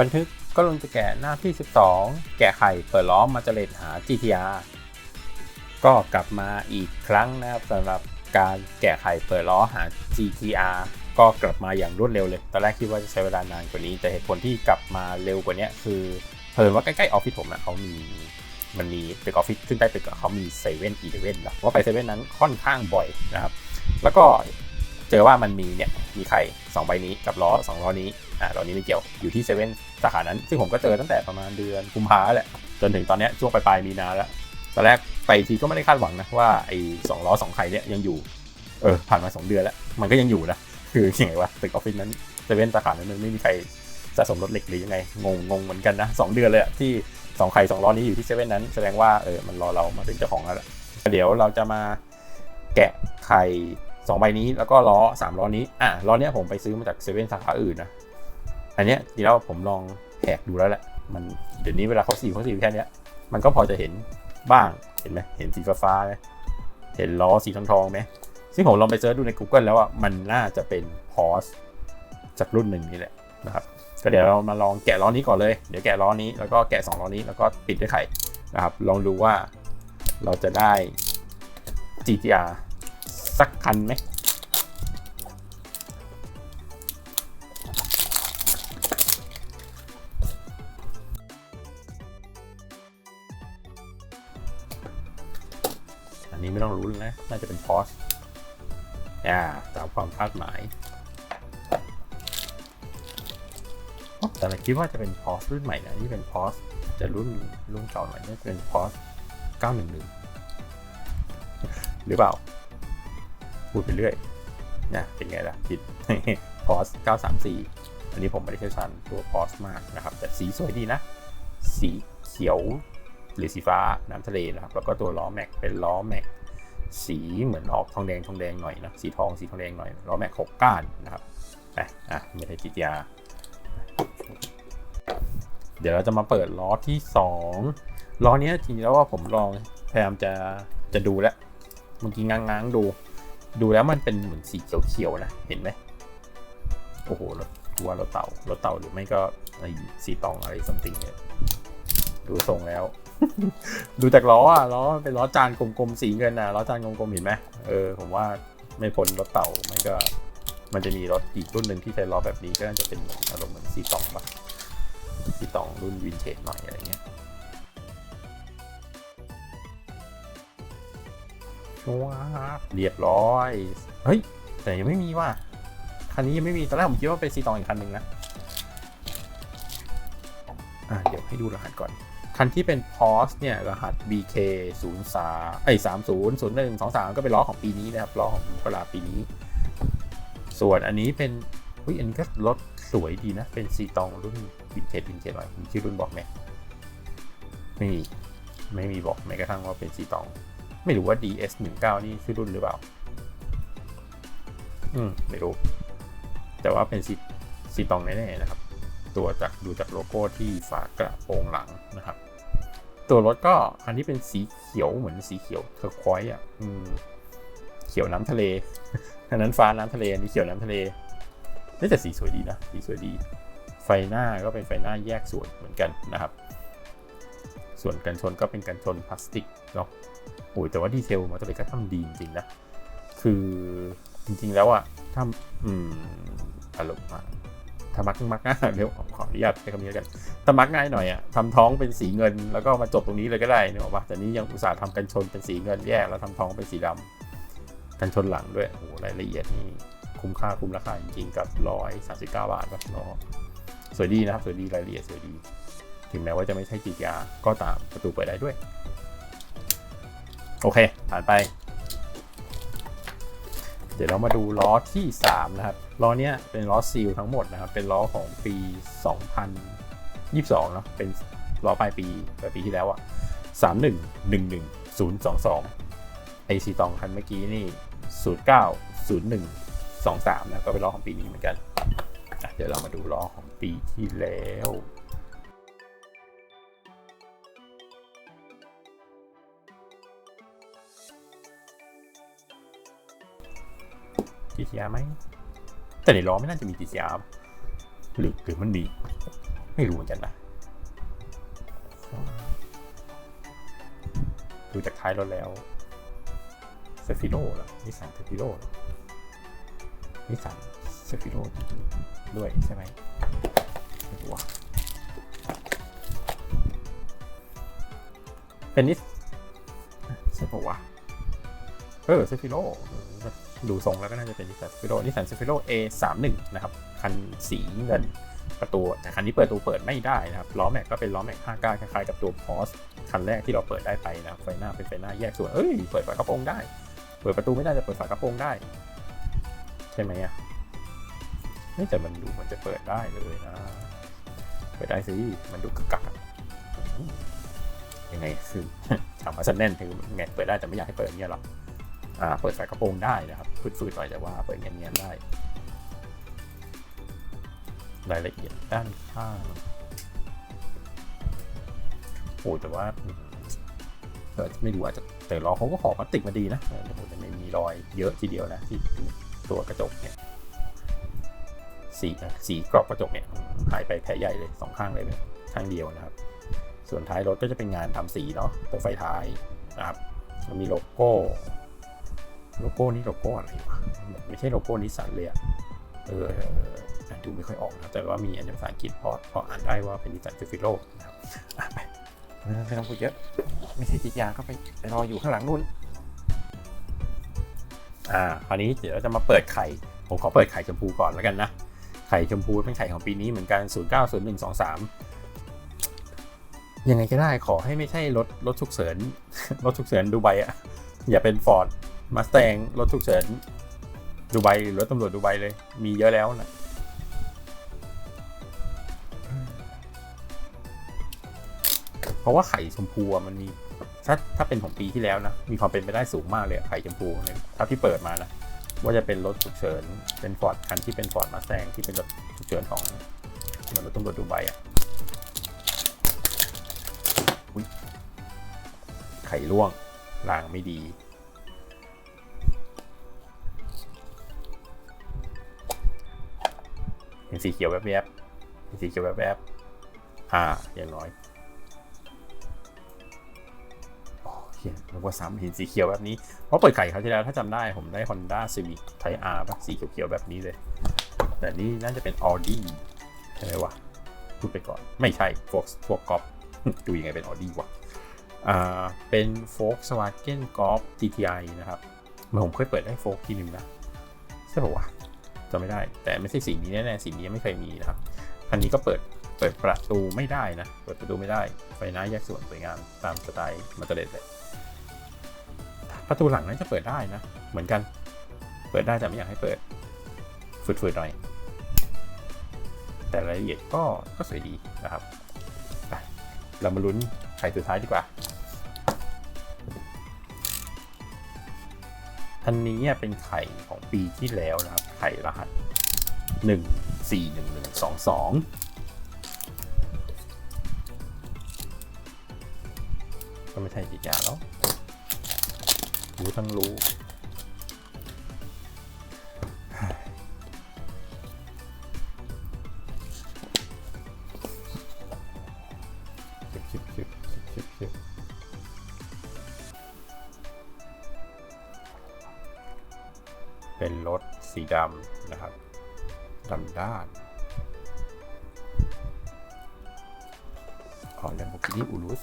บันทึกก็ลงจะแกะหน้าที่ 12 แกะไข่เปิดล้อมมาเจเลตหา GTR ก็กลับมาอีกครั้งนะครับสำหรับการแกะไข่เปิดล้อหา GTR ก็กลับมาอย่างรวดเร็วเลย ตอนแรกคิดว่าจะใช้เวลานานกว่านี้ แต่เหตุผลที่กลับมาเร็วกว่านี้คือเพิ่นว่าใกล้ๆออฟฟิศผมนะเขามีมันมีตึกออฟฟิศซึ่งใต้ตึกอะเขามีเซเว่นอีเลเว่นนะว่าไปเซเว่นนั้นค่อนข้างบ่อยนะครับ แล้วก็ เจอว่ามันมีเนี่ยมีไข่2ใบนี้กับล้อ2ล้อนี้อ่าล้อนี้ไม่เกี่ยวอยู่ที่เซเว่นสาขานั้น ซึ่งผมก็เจอตั้งแต่ประมาณเดือนกุมภาแหละจนถึงตอนนี้ช่วงปลายๆมีนาแล้วตอนแรกไปทีก็ไม่ได้คาดหวังนะว่าไอ้สองล้อสองไข่เนี่ยยังอยู่เออผ่านมาสองเดือนแล้วมันก็ยังอยู่นะคือยังไงวะตึกออฟฟิศนั้นเซเว่นสาขานั้นมันไม่มีใครสะสมรถเหล็กหรือยังไงงงงงเหมือนกันนะสองเดือนเลยที่สองไข่สองล้อนี้อยู่ที่เซเว่นนั้นแสดงว่าเออมันรอเรามาเป็นเจ้าของแล้วเดี๋ยวเราจะมาแกะไข่ สองใบนี้แล้วก็ล้อสามล้อนี้อะล้อเนี้ยผมไปซื้อมาจากเซเว่นสาขาอื่นนะอันเนี้ยทีแล้วผมลองแหกดูแล้วแหละมันเดี๋ยวนี้เวลาเขาสีเขาสีแค่เนี้ยมันก็พอจะเห็นบ้างเห็นไหมเห็นสีฟ้าๆไหมเห็นล้อสีทองทองไหมซึ่งผมลองไปเซิร์ชดูใน Google แล้วอะมันน่าจะเป็นพอสจากรุ่นหนึ่งนี่แหละนะครับก็เดี๋ยวเรามาลองแกะล้อนี้ก่อนเลยเดี๋ยวแกะล้อนี้แล้วก็แกะสองล้อนี้แล้วก็ปิดด้วยไข่นะครับลองดูว่าเราจะได้ GTR สักคันไหมอันนี้ไม่ต้องรู้เลยนะ น่าจะเป็นพอสอ่าตามความคาดหมายแต่เราคิดว่าจะเป็นพอสรุ่นใหม่นะนี่เป็นพอสจะรุ่นรุ่นเก่าหน่อยนี่เป็นพอส911หรือเปล่า พูดไปเรื่อยนะเป็นไงล่ะผิดพอส934 อันนี้ผมไม่ได้เชี่ยวชาญตัวพอสมากนะครับ แต่สีสวยดีนะ สีเขียวหรือสีฟ้าน้ำทะเลนะครับ แล้วก็ตัวล้อแม็กเป็นล้อแม็กสีเหมือนออกทองแดงทองแดงหน่อยนะ สีทองสีทองแดงหน่อย ล้อแม็กหกก้านนะครับอะอะไม่ได้จิตยา เดี๋ยวเราจะมาเปิดล้อที่สองล้อเนี้ยจริงๆแล้วว่าผมลองพยายามจะจะดูแล้วเมื่อกี้ง้างๆดู ดูแล้วมันเป็นเหมือนสีเขียวๆนะ เห็นไหมโอ้โหรถว่ารถเต่ารถเต่าหรือไม่ก็ไอ้สีตองอะไรสัมติงเนี่ยดูทรงแล้ว ดูจากล้ออะล้อเป็นล้อจานกลมๆสีเงินนะล้อจานกลมๆเห็นไหมเออผมว่าไม่พ้นรถเต่ามันก็ มันจะมีรถอีกรุ่นหนึ่งที่ใช้ล้อแบบนี้ก็น่าจะเป็นอารมณ์เหมือนซีตองปะซีตองรุ่นวินเทจหน่อยอะไรเงี้ย ว้าเรียบร้อย เฮ้ย แต่ยังไม่มีว่ะคันนี้ยังไม่มีตอนแรกผมคิดว่าเป็นซีตองอีกคันหนึ่งนะอะเดี๋ยวให้ดูรหัสก่อน คันที่เป็น POS เนี่ย รหัส BK 0 3ไอ้30 01 23ก็เป็นล้อของปีนี้นะครับล้อของมกราปีนี้ ส่วนอันนี้เป็นอุ้ยอันนี้ก็รถสวยดีนะ เป็นซีตองรุ่นวินเทจวินเทจหน่อยมีชื่อรุ่นบอกไหมไม่มี ไม่มีบอกแม้กระทั่งว่าเป็นซีตอง ไม่รู้ว่า DS 19 นี่ชื่อรุ่นหรือเปล่า อืม ไม่รู้ แต่ว่าเป็นซีซีตองแน่ๆนะครับ ตัวจากดูจากโลโก้ที่ฝากระโปรงหลังนะครับ ตัวรถก็อันนี้เป็นสีเขียวเหมือนสีเขียวเทอร์ควอยอะ อืม เขียวน้ำทะเลอันนั้นฟ้าน้ำทะเลอันนี้เขียวน้ำทะเลนี่แต่สีสวยดีนะ สีสวยดี ไฟหน้าก็เป็นไฟหน้าแยกส่วนเหมือนกันนะครับ ส่วนกันชนก็เป็นกันชนพลาสติกเนาะ โอ้ยแต่ว่าดีเทลมาตัวเล็กก็ทำดีจริงๆนะ คือจริงๆแล้วอะถ้าอืมอารมณ์อะถ้ามักมักง่ายเดี๋ยวขออนุญาตใช้คำนี้แล้วกันถ้ามักง่ายหน่อยอะทำท้องเป็นสีเงิน แล้วก็มาจบตรงนี้เลยก็ได้นี่ยบอกว่าแต่นี้ยังอุตส่าห์ทำกันชนเป็นสีเงินแยกแล้วทำท้องเป็นสีดำกันชนหลังด้วยโอ้โหรายละเอียดนี่คุ้มค่าคุ้มราคาจริงๆกับร้อยสามสิบเก้าบาทครับล้อสวยดีนะครับสวยดีรายละเอียดสวยดี ถึงแม้ว่าจะไม่ใช่จียาก็ตามประตูเปิดได้ด้วย โอเค ผ่านไป เดี๋ยวเรามาดูล้อที่ 3 นะครับ ล้อเนี้ยเป็นล้อซีลทั้งหมดนะครับ เป็นล้อของปี 2022เนาะเป็นล้อปลายปีปลายปีที่แล้วอะ3111022ไอซีตองคันเมื่อกี้นี่ 090123นะก็เป็นล้อของปีนี้เหมือนกัน เดี๋ยวเรามาดูล้อของปีที่แล้ว GTR ไหมแต่ในล้อไม่น่าจะมี GTR หรือหรือมันมี ไม่รู้เหมือนกันนะดูจากท้ายรถแล้วเซฟิโร่เหรอนิสสันเซฟิโร่นิสสันเซฟิโร่ด้วยใช่ไหมไม่รู้ว่าเป็นนิสใช่ปะวะเออเซฟิโร่ ดูทรงแล้วก็น่าจะเป็นนิสสันเซฟิโร่นิสสันเซฟิโร่ A 3 1นะครับ คันสีเงินประตู แต่คันนี้เปิดตูเปิดไม่ได้นะครับ ล้อแม็กก็เป็นล้อแม็ก5ก้าคล้ายๆกับตัวพอสคันแรกที่เราเปิดได้ไปนะครับไฟหน้าเป็นไฟหน้าแยกส่วน เอ้ย เปิดฝากระโปรงได้ เปิดประตูไม่ได้แต่เปิดฝากระโปรงได้ ใช่ไหมอะไม่แต่มันดูเหมันจะเปิดได้เลยนะ เปิดได้สิ มันดูกึกกักอะยังไงคือถามว่าฉันแน่นถึงไงเปิดได้แต่ไม่อยากให้เปิดเงี้ยหรอ เปิดฝากระโปรงได้นะครับฟืดๆหน่อยแต่ว่าเปิดเงี้ยๆได้ รายละเอียดด้านข้างโอ้แต่ว่าเออไม่รู้อาจจะแต่ล้อเขาก็ขอพลาสติกมาดีนะเออแต่ผมจะไม่มีรอยเยอะทีเดียวนะที่ตัวกระจกเนี่ยสีสีกรอบกระจกเนี่ยหายไปแผลใหญ่เลยสองข้างเลยเนี่ยข้างเดียวนะครับ ส่วนท้ายรถก็จะเป็นงานทำสีเนาะตัวไฟท้ายนะครับมีโลโก้ โลโก้นี่โลโก้อะไรวะไม่ใช่โลโก้นิสสันเลยอะเอออ่านดูไม่ค่อยออกนะแต่ว่ามีอันภาษาอังกฤษพอพออ่านได้ว่าเป็นนิสสันฟิฟิโลนะครับไปไม่ต้องไม่ต้องพูดเยอะ ไม่ใช่ติดยาก็ไปไปรออยู่ข้างหลังนู่นอ่าคราวนี้เดี๋ยวเราจะมาเปิดไข่ ผมขอเปิดไข่ชมพูก่อนแล้วกันนะ ไข่ชมพูเป็นไข่ของปีนี้เหมือนกัน 090123 ยังไงก็ได้ขอให้ไม่ใช่รถรถฉุกเฉิน รถฉุกเฉินดูไบอะอย่าเป็นฟอร์ด มาส t ตงรถฉุกเฉินดูไบหรือรถตำรวจดูไบเลย มีเยอะแล้วนะเพราะว่าไข่ชมพูมันมีถ้าถ้าเป็นของปีที่แล้วนะ มีความเป็นไปได้สูงมากเลยไข่ชมพูเนี่ยถ้าที่เปิดมานะ ว่าจะเป็นรถฉุกเฉินเป็นฟอร์ดคันที่เป็นฟอร์ดมาแซงที่เป็นรถฉุกเฉินของเหมือนรถตำรวจดูไบอะไข่ร่วงรางไม่ดี ห็นสีเขียวแวบๆเห็นสีเขียวแวบๆอ่าอย่างน้อยโอ้เขียนนึกว่าซ้ำเห็นสีเขียวแบบนี้ เพราะเปิดไข่คราวที่แล้วถ้าจำได้ผมได้ Honda Civic Type R ป่ะสีเขียวๆแบบนี้เลย แต่นี่น่าจะเป็น Audi ใช่ไหมวะพูดไปก่อน ไม่ใช่ Fox พวกกอล์ฟดูยังไงเป็น Audi วะอ่าเป็น Volkswagen Golf GTI นะครับเมื่อผมเคยเปิดได้ Volk ทีหนึ่งนะใช่ป่าวะ จำไม่ได้ แต่ไม่ใช่สีนี้แน่ๆสีนี้ยังไม่เคยมีนะครับคันนี้ก็เปิดเปิดประตูไม่ได้นะ เปิดประตูไม่ได้ ไฟหน้าแยกส่วนสวยงามตามสไตล์มาตเลดเลย ประตูหลังนั้นจะเปิดได้นะ เหมือนกัน เปิดได้แต่ไม่อยากให้เปิด ฝืดๆหน่อย แต่รายละเอียดก็ก็สวยดีนะครับไปเรามาลุ้นไข่สุดท้ายดีกว่า อันนี้เป็นไข่ของปีที่แล้วนะครับ ไข่รหัส 1 4 1 1 2 2 ก็ไม่ใช่จิตยาแล้วรู้ทั้งรู้ เป็นรถสีดำนะครับดำด้านของ Lamborghini Urus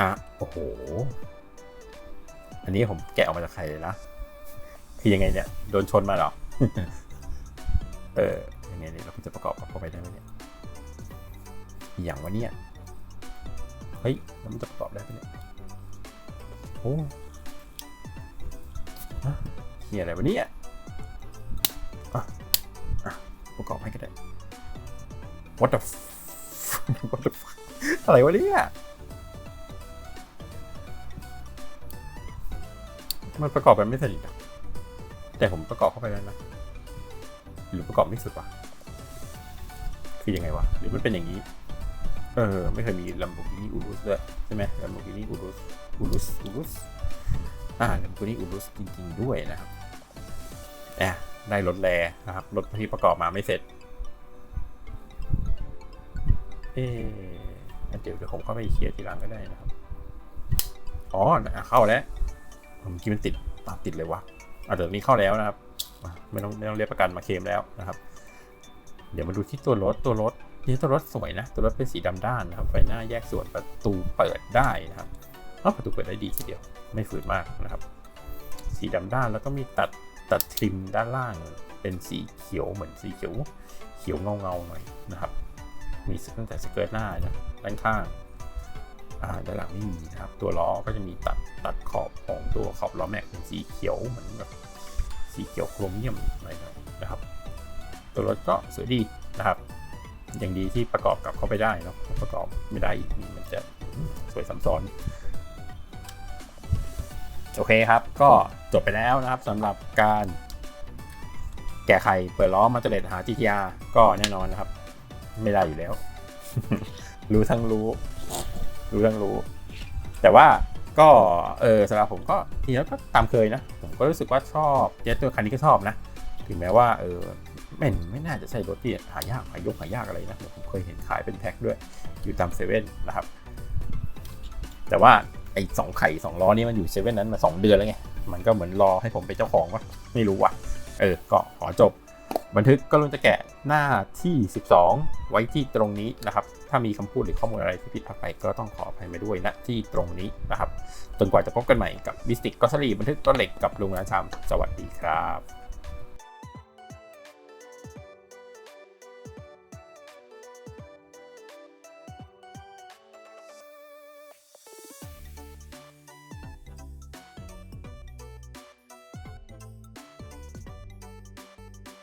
อะ โอ้โห อันนี้ผมแกะออกมาจากใครเลยนะ คือยังไงเนี่ย โดนชนมาหรอ เออ ยังไงเนี่ยเราจะประกอบกับเข้าไปได้ไหมเนี่ย อย่างวะเนี่ย เฮ้ย แล้วมันจะประกอบได้ไหมเนี่ยโอ้ฮะเฮียอะไรวะเนี่ยอะอะประกอบให้ก็ได้ what the f what the fuck อะไรวะเนี่ยมันประกอบกันไม่สนิทอะแต่ผมประกอบเข้าไปแล้วนะ หรือประกอบไม่สุดวะ คือยังไงวะ หรือมันเป็นอย่างนี้ เออ ไม่เคยมี Lamborghini Urus ด้วยใช่ไหม Lamborghini Urus Urus Urus อ่า Lamborghini Urus จริงๆด้วยนะครับอะได้รถแรนะครับ รถที่ประกอบมาไม่เสร็จ เอ๊ะเดี๋ยวเดี๋ยวผมเข้าไปเคลียร์ทีหลังก็ได้นะครับ อ๋อ เข้าแล้วผมคิดมันติดตามติดเลยวะอะเดี๋ยวนี้เข้าแล้วนะครับ ไม่ต้องไม่ต้องเรียกประกันมาเคลมแล้วนะครับ เดี๋ยวมาดูที่ตัวรถตัวรถ นี่ตัวรถสวยนะตัวรถเป็นสีดำด้านนะครับไฟหน้าแยกส่วนประตูเปิดได้นะครับอ๋อประตูเปิดได้ดีทีเดียวไม่ฝืนมากนะครับ สีดำด้านแล้วก็มีตัดตัดทริมด้านล่างเป็นสีเขียวเหมือนสีเขียวเขียวเงาเงาหน่อยนะครับ มีตั้งแต่สเกิร์ตหน้านะด้านข้างอ่าด้านหลังไม่มีนะครับ ตัวล้อก็จะมีตัดตัดขอบของตัวขอบล้อแม็กเป็นสีเขียวเหมือนแบบสีเขียวโครเมียมหน่อยๆนะครับ ตัวรถก็สวยดีนะครับ อย่างดีที่ประกอบกลับเข้าไปได้เนอะถ้าประกอบไม่ได้อีกมันจะสวยซ้ำซ้อนโอเคครับ ก็จบไปแล้วนะครับสำหรับการแก้ไขเปิดล้อมาเตเลตหา GTR ก็แน่นอนนะครับ ไม่ได้อยู่แล้ว รู้ทั้งรู้ รู้ทั้งรู้ แต่ว่าก็เออสำหรับผมก็ทีนี้ก็ตามเคยนะ ผมก็รู้สึกว่าชอบเจ็ตตัวคันนี้ก็ชอบนะ ถึงแม้ว่าเออ ไม่ไม่น่าจะใช่รถที่หายากหายกหายากอะไรนะผมเคยเห็นขายเป็นแพ็คด้วย อยู่ตามเซเว่นนะครับ แต่ว่าไอ้สองไข่สองล้อนี้มันอยู่เซเว่นนั้นมาสองเดือนแล้วไง มันก็เหมือนรอให้ผมเป็นเจ้าของวะไม่รู้ว่ะ เออ ก็ขอจบ บันทึกก็ลุงจะแกะหน้าที่ 12 ไว้ที่ตรงนี้นะครับ ถ้ามีคำพูดหรือข้อมูลอะไรที่ผิดพลาดไปก็ต้องขออภัยมาด้วยณที่ตรงนี้นะครับ จนกว่าจะพบกันใหม่กับบิสติกก็สลีบันทึกต้นเหล็กกับลุงนาชามสวัสดีครับ